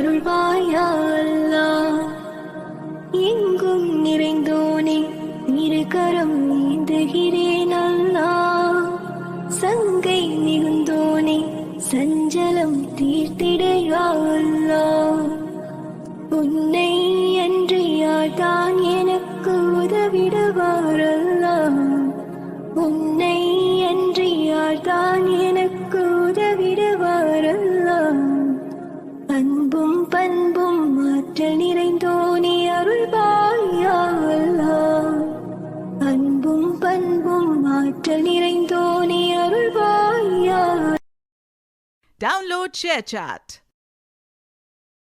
அருள்வாயல்லா எங்கும் நிறைந்தோனே இருகரம் நீந்துகிறேன் அல்லா சங்கை மிகுந்தோனே சஞ்சலம் தீர்த்திடையல்லா உன்னை அன்றையாதான் எனக்கு உதவிடுவாரல் பண்பும் மாற்றல் நிறைந்தோனே அருள்வாயா அல்லாஹ் அன்பும் பண்பும் மாற்றல் நிறைந்தோனே அருள்வாயா Download ShareChat.